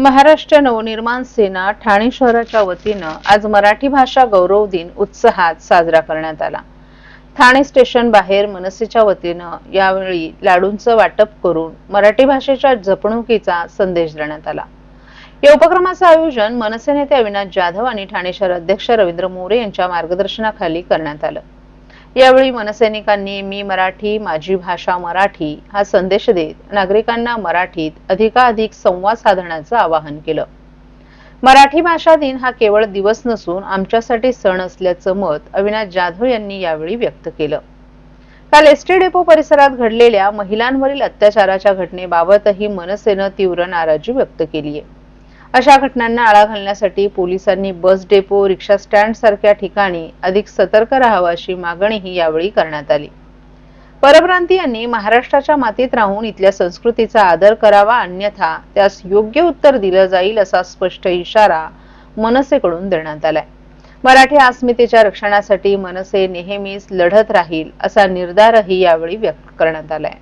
महाराष्ट्र नवनिर्माण सेना ठाणे शहराच्या वतीनं आज मराठी भाषा गौरव दिन उत्साहात साजरा करण्यात आला. ठाणे स्टेशन बाहेर मनसेच्या वतीनं यावेळी लाडूंचं वाटप करून मराठी भाषेच्या जपणुकीचा संदेश देण्यात आला. या उपक्रमाचं आयोजन मनसे नेते अविनाश जाधव आणि ठाणे शहर अध्यक्ष रवींद्र मोरे यांच्या मार्गदर्शनाखाली करण्यात आलं. यावेळी मनसैनिकांनी मी मराठी माझी भाषा मराठी हा संदेश देत नागरिकांना मराठीत अधिकाधिक संवाद साधण्याचं आवाहन केलं. मराठी भाषा दिन हा केवळ दिवस नसून आमच्यासाठी सण असल्याचं मत अविनाश जाधव यांनी यावेळी व्यक्त केलं. काल एसटी डेपो परिसरात घडलेल्या महिलांवरील अत्याचाराच्या घटनेबाबतही मनसेनं तीव्र नाराजी व्यक्त केली आहे अशा घटनांना आळा घालण्यासाठी पोलिसांनी बस डेपो रिक्षा स्टँड सारख्या ठिकाणी अधिक सतर्क राहावं अशी मागणीही यावेळी करण्यात आली. परप्रांतीयांनी महाराष्ट्राच्या मातीत राहून इथल्या संस्कृतीचा आदर करावा अन्यथा त्यास योग्य उत्तर दिलं जाईल असा स्पष्ट इशारा मनसेकडून देण्यात आलाय. मराठी अस्मितेच्या रक्षणासाठी मनसे नेहमीच लढत राहील असा निर्धारही यावेळी व्यक्त करण्यात आलाय.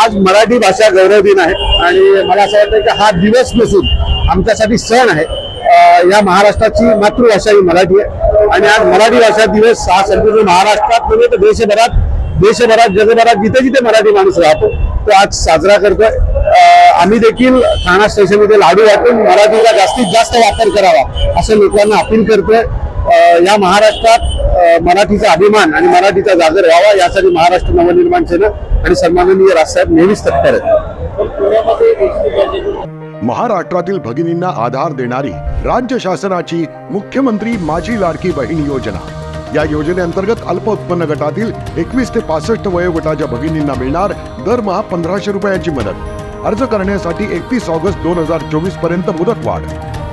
आज मराठी भाषा गौरव दिन आहे आणि मला असं वाटतं की हा दिवस नसून आमच्यासाठी सण आहे. या महाराष्ट्राची मातृभाषा ही मराठी आहे. आणि आज मराठी भाषा दिवस हा संपूर्ण महाराष्ट्रात नव्हे तर देशभरात देशभरात जगभरात जिथे जिथे मराठी माणूस राहतो तो आज साजरा करतोय. आम्ही देखील ठाणा स्टेशनमध्ये लाडू वाटून मराठीचा जास्तीत जास्त वापर करावा असं लोकांना अपील करतोय. या महाराष्ट्रात मराठीचा अभिमान आणि मराठीचा जागर व्हावा यासाठी महाराष्ट्र नवनिर्माण सेना आणि सन्माननीय राजसाहेब नेहमीच तत्पर आहेत. महाराष्ट्रातील भगिनींना आधार देणारी राज्य शासनाची मुख्यमंत्री माझी लाडकी बहीण योजना. या योजनेअंतर्गत अल्प उत्पन्न गटातील एकवीस ते पासष्ट वयोगटाच्या भगिनींना मिळणार दरमहा पंधराशे रुपयांची मदत. अर्ज करण्यासाठी एकतीस ऑगस्ट दोन हजार चोवीसपर्यंत मुदतवाढ.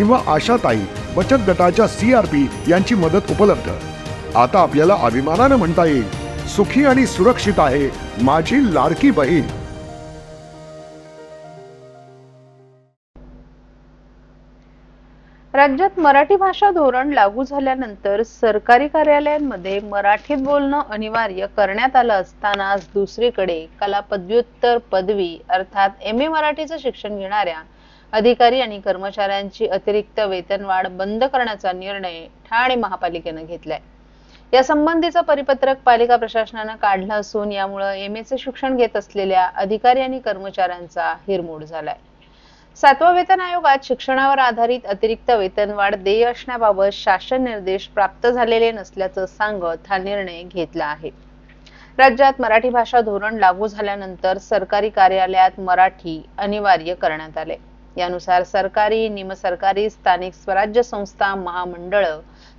किंवा आशाताई बचत गटाच्या सीआरपी यांची मदत उपलब्ध. आता आपल्याला अभिमानानं म्हणता येईल सुखी आणि सुरक्षित आहे माझी लाडकी बहीण. राज्यात मराठी भाषा धोरण लागू झाल्यानंतर सरकारी कार्यालयांमध्ये मराठीत बोलणं अनिवार्य करण्यात आलं असताना दुसरीकडे कला पदव्युत्तर पदवी अर्थात एम ए मराठीचं शिक्षण घेणाऱ्या अधिकारी आणि कर्मचाऱ्यांची अतिरिक्त वेतनवाढ बंद करण्याचा निर्णय ठाणे महापालिकेनं घेतलाय. या संबंधीचं परिपत्रक पालिका प्रशासनानं काढलं असून यामुळं एम एचे शिक्षण घेत असलेल्या अधिकारी आणि कर्मचाऱ्यांचा हिरमोड झालाय. सातवा वेतन आयोगात शिक्षणावर आधारित अतिरिक्त वेतनवाढ देय असण्याबाबत शासन निर्देश प्राप्त झालेले नसल्याचं सांगत हा निर्णय घेतला आहे. राज्यात मराठी भाषा धोरण लागू झाल्यानंतर सरकारी कार्यालयात मराठी अनिवार्य करण्यात आले यानुसार सरकारी निमसरकारी स्थानिक स्वराज्य संस्था महामंडळ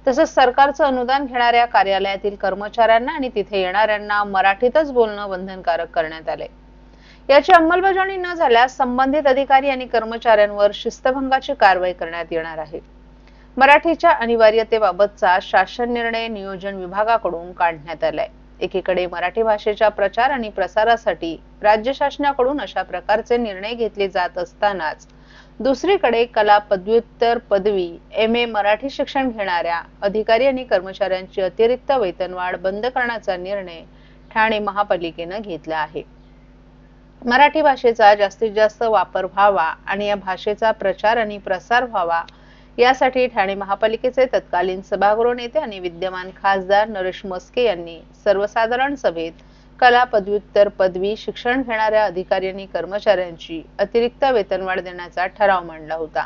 तसंच सरकारचं अनुदान घेणाऱ्या कार्यालयातील कर्मचाऱ्यांना आणि तिथे येणाऱ्यांना मराठीतच बोलणं बंधनकारक करण्यात आले याची अंमलबजावणी न झाल्यास संबंधित अधिकारी आणि कर्मचाऱ्यांवर शिस्तभंगाची कारवाई करण्यात येणार आहे. मराठीच्या अनिवार्यतेबाबतचा शासन निर्णय नियोजन विभागाकडून काढण्यात आलाय. एकीकडे मराठी भाषेच्या प्रचार आणि प्रसारासाठी राज्य शासनाकडून अशा प्रकारचे निर्णय घेतले जात असतानाच दुसरीकडे कला पदव्युत्तर पदवी एम ए मराठी शिक्षण घेणाऱ्या अधिकारी आणि कर्मचाऱ्यांची अतिरिक्त वेतनवाढ बंद करण्याचा निर्णय ठाणे महापालिकेनं घेतला आहे. मराठी भाषेचा जास्तीत जास्त वापर व्हावा आणि या भाषेचा प्रचार आणि प्रसार व्हावा यासाठी ठाणे महापालिकेचे तत्कालीन सभागृह नेते आणि विद्यमान खासदार नरेश मस्के यांनी सर्वसाधारण सभेत कला पदव्युत्तर पदवी शिक्षण घेणाऱ्या अधिकारी आणि कर्मचाऱ्यांची अतिरिक्त वेतनवाढ देण्याचा ठराव मांडला होता.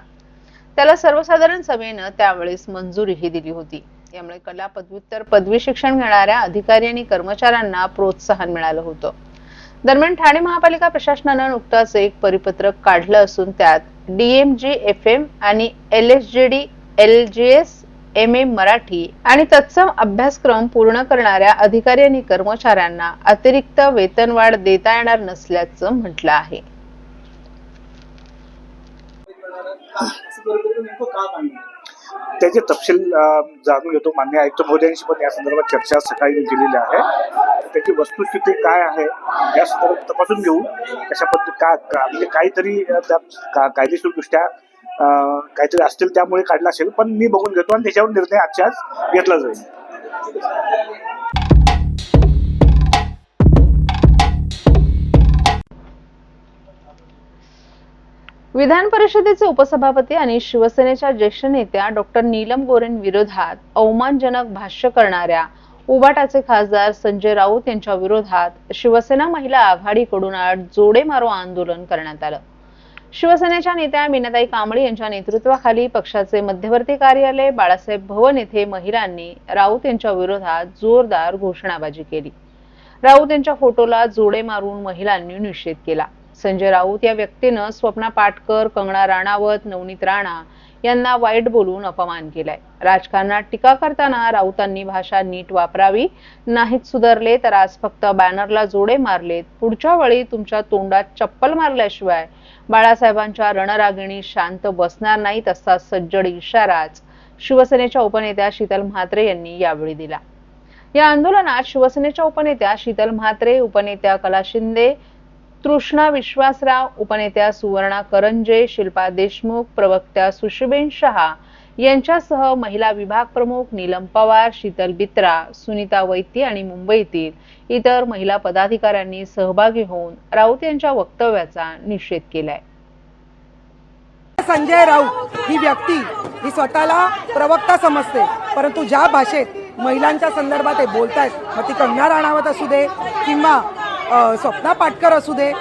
त्याला सर्वसाधारण सभेनं त्यावेळेस मंजुरीही दिली होती. यामुळे कला पदव्युत्तर पदवी शिक्षण घेणाऱ्या अधिकारी आणि कर्मचाऱ्यांना प्रोत्साहन मिळालं होतं. दरम्यान ठाणे महापालिका प्रशासनानं नुकताच एक परिपत्रक काढलं असून त्यात डीएमजी एफ एम आणि L S G D L G S M A Marathi आणि तत्सम अभ्यासक्रम पूर्ण करणाऱ्या अधिकारी आणि कर्मचाऱ्यांना अतिरिक्त वेतनवाढ देता येणार नसल्याचं म्हटलं आहे. त्याचे तपशील जाणून घेतो. मान्य आयुक्त महोदयांशी पण या संदर्भात चर्चा सकाळी केलेली आहे. त्याची वस्तुस्थिती काय आहे या संदर्भात तपासून घेऊ. कशा पद्धती का म्हणजे काहीतरी त्या त्यात का कायदेशीरदृष्ट्या काहीतरी असतील त्यामुळे काढला असेल पण मी बघून घेतो आणि त्याच्यावर निर्णय आजच्याच घेतला जाईल. विधान परिषदेचे उपसभापती आणि शिवसेनेच्या ज्येष्ठ नेत्या डॉक्टर नीलम गोरेन विरोधात अवमानजनक भाष्य करणाऱ्या उबाटाचे खासदार संजय राऊत यांच्या विरोधात शिवसेना महिला आघाडीकडून आज जोडे मारो आंदोलन करण्यात आलं. शिवसेनेच्या नेत्या मीनाताई कांबळे यांच्या नेतृत्वाखाली पक्षाचे मध्यवर्ती कार्यालय बाळासाहेब भवन येथे महिलांनी राऊत यांच्या विरोधात जोरदार घोषणाबाजी केली. राऊत यांच्या फोटोला जोडे मारून महिलांनी निषेध केला. संजय राऊत या व्यक्तीनं स्वप्ना पाटकर कंगना राणावत नवनीत राणा यांना वाईट बोलून अपमान केलाय. राजकारणात टीका करताना राऊतांनी भाषा नीट वापरावी नाहीत सुधारले तर आज फक्त बॅनरला जोडे मारलेत. पुढच्या वेळी तुमच्या तोंडात चप्पल मारल्याशिवाय बाळासाहेबांच्या रणरागिणी शांत बसणार नाहीत असा सज्जड इशाराच शिवसेनेच्या उपनेत्या शीतल म्हात्रे यांनी यावेळी दिला. या आंदोलनात शिवसेनेच्या उपनेत्या शीतल म्हात्रे उपनेत्या कला शिंदे तृष्णा विश्वासराव उपनेत्या सुवर्णा करंजे शिल्पा देशमुख प्रवक्त्या सुशीबेन शहा यांच्यासह महिला विभाग प्रमुख नीलम पवार शीतल बित्रा सुनीता वैती आणि मुंबईतील इतर महिला पदाधिकाऱ्यांनी सहभागी होऊन राऊत यांच्या वक्तव्याचा निषेध केलाय. संजय राऊत ही व्यक्ती ही स्वतःला प्रवक्ता समजते परंतु ज्या भाषेत महिलांच्या संदर्भात ते बोलतायत मग ती कंगना राणावत असू दे किंवा स्वप्ना पाटकर असू दे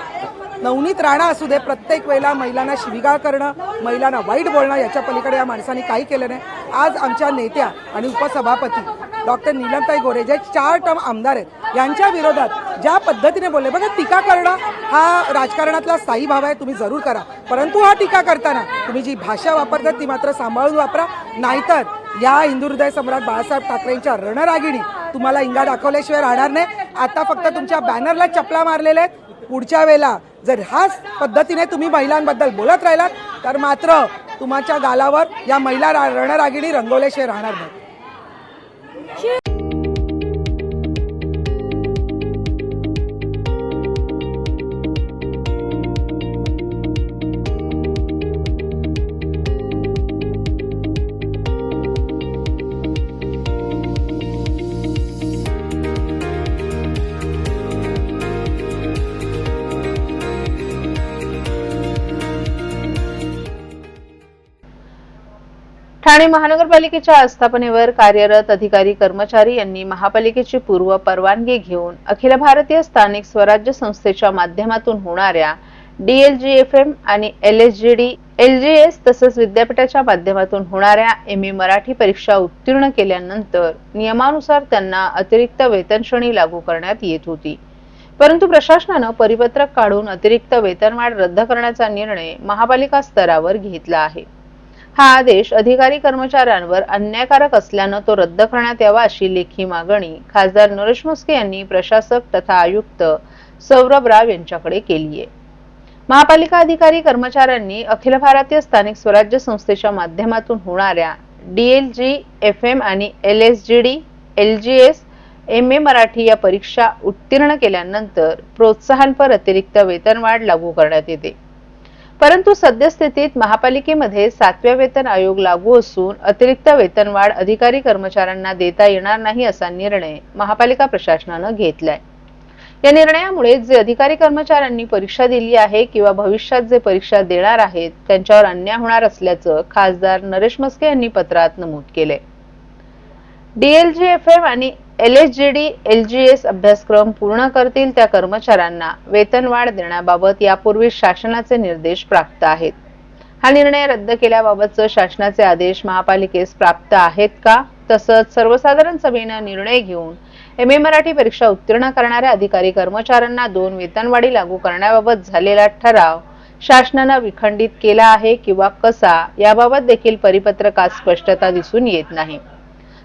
नवनीत राणा असू दे प्रत्येक वेळेला महिलांना शिविगाळ करणं महिलांना वाईट बोलणं याच्या पलीकडे या माणसाने काही केलं नाही. आज आमच्या नेत्या आणि उपसभापती डॉक्टर नीलमताई गोरे जे चार टर्म आमदार आहेत यांच्या विरोधात ज्या पद्धतीने बोलले बघा टीका करणं हा राजकारणातला स्थायी भाव आहे तुम्ही जरूर करा. परंतु हा टीका करताना तुम्ही जी भाषा वापरतात ती मात्र सांभाळून वापरा. नाहीतर या हिंदू हृदय सम्राट बाळासाहेब ठाकरेंच्या रणरागिणी तुम्हाला इंगा दाखवल्याशिवाय राहणार नाही. आता फक्त तुमच्या बॅनरला चपला मारलेल्या आहेत. पुढच्या वेळेला जर ह्याच पद्धतीने तुम्ही महिलांबद्दल बोलत राहिलात तर मात्र तुमच्या गालावर या महिला रा- रणरागिणी रंगवल्याशिवाय राहणार नाही ठाणे महानगरपालिकेच्या आस्थापनेवर कार्यरत अधिकारी कर्मचारी यांनी महापालिकेची पूर्व परवानगी घेऊन अखिल भारतीय स्थानिक स्वराज्य संस्थेच्या माध्यमातून होणाऱ्या डीएलजीएफएम आणि एलएसजीडी एलजीएस तसंच विद्यापीठाच्या माध्यमातून होणाऱ्या एम ए मराठी परीक्षा उत्तीर्ण केल्यानंतर नियमानुसार त्यांना अतिरिक्त वेतन श्रेणी लागू करण्यात येत होती. परंतु प्रशासनानं परिपत्रक काढून अतिरिक्त वेतनवाढ रद्द करण्याचा निर्णय महापालिका स्तरावर घेतला आहे. हा आदेश अधिकारी कर्मचाऱ्यांवर अन्यायकारक असल्यानं तो रद्द करण्यात यावा अशी लेखी मागणी खासदार नरेश मुस्के यांनी प्रशासक तथा आयुक्त सौरभ राव यांच्याकडे केली आहे महापालिका अधिकारी कर्मचाऱ्यांनी अखिल भारतीय स्थानिक स्वराज्य संस्थेच्या माध्यमातून होणाऱ्या डीएलजी एफ एम आणि L S G D L G S M A Marathi या परीक्षा उत्तीर्ण केल्यानंतर प्रोत्साहनपर अतिरिक्त वेतनवाढ लागू करण्यात येते. परंतु सद्यस्थितीत महापालिकेमध्ये सातव्या वेतन आयोग लागू असून अतिरिक्त वेतनवाढ अधिकारी कर्मचाऱ्यांना देता येणार नाही असा निर्णय महापालिका प्रशासनानं घेतलाय. या निर्णयामुळे जे अधिकारी कर्मचाऱ्यांनी परीक्षा दिली आहे किंवा भविष्यात जे परीक्षा देणार आहेत त्यांच्यावर अन्याय होणार असल्याचं खासदार नरेश मस्के यांनी पत्रात नमूद केलंय. डीएलजीएफएम आणि L H G D L G S अभ्यासक्रम पूर्ण करतील त्या कर्मचाऱ्यांना वेतनवाढ देण्याबाबत यापूर्वी शासनाचे निर्देश प्राप्त आहेत. हा निर्णय रद्द केल्याबाबतचं शासनाचे आदेश महापालिकेस प्राप्त आहेत का? तसंच सर्वसाधारण सभेनं निर्णय घेऊन एम ए मराठी परीक्षा उत्तीर्ण करणाऱ्या अधिकारी कर्मचाऱ्यांना दोन वेतनवाढी लागू करण्याबाबत झालेला ठराव शासनानं विखंडित केला आहे किंवा कसा? याबाबत देखील परिपत्रकात स्पष्टता दिसून येत नाही.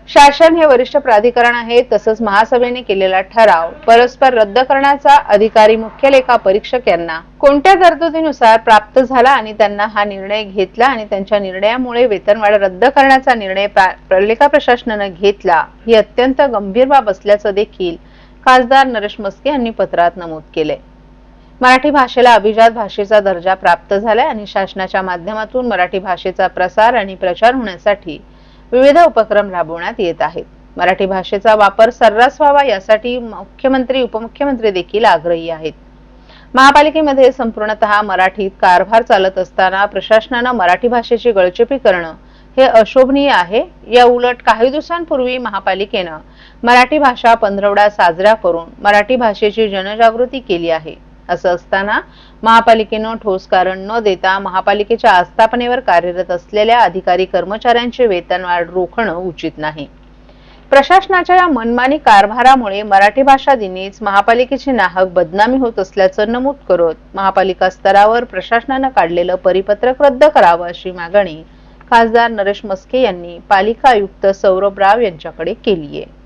शासन हे वरिष्ठ प्राधिकरण आहे तसंच महासभेने केलेला ठराव परस्पर रद्द करण्याचा अधिकारी मुख्य लेखा परीक्षक यांना कोणत्या तरतुदीनुसार प्राप्त झाला आणि त्यांना हा निर्णय घेतला आणि त्यांच्या निर्णयामुळे वेतनवाढ रद्द करण्याचा निर्णय लेखा प्रशासनानं घेतला ही अत्यंत गंभीर बाब असल्याचं देखील खासदार नरेश मस्के यांनी पत्रात नमूद केले मराठी भाषेला अभिजात भाषेचा दर्जा प्राप्त झालाय आणि शासनाच्या माध्यमातून मराठी भाषेचा प्रसार आणि प्रचार होण्यासाठी विविध उपक्रम राबवण्यात येत आहेत. मराठी भाषेचा वापर सर्रास व्हावा यासाठी मुख्यमंत्री उपमुख्यमंत्री देखील आग्रही आहेत. महापालिकेमध्ये संपूर्णतः मराठीत कारभार चालत असताना प्रशासनानं मराठी भाषेची गळचेपी करणं हे अशोभनीय आहे. या उलट काही दिवसांपूर्वी महापालिकेनं मराठी भाषा पंधरवडा साजरा करून मराठी भाषेची जनजागृती केली आहे. असं असताना महापालिकेनं ठोस कारण न देता महापालिकेच्या आस्थापनेवर कार्यरत असलेल्या अधिकारी कर्मचाऱ्यांचे वेतनवाढ रोखणं उचित नाही. प्रशासनाच्या या मनमानी कारभारामुळे मराठी भाषा दिनीच महापालिकेची नाहक बदनामी होत असल्याचं नमूद करत महापालिका स्तरावर प्रशासनानं काढलेलं परिपत्रक रद्द करावं अशी मागणी खासदार नरेश मस्के यांनी पालिका आयुक्त सौरभ राव यांच्याकडे केली आहे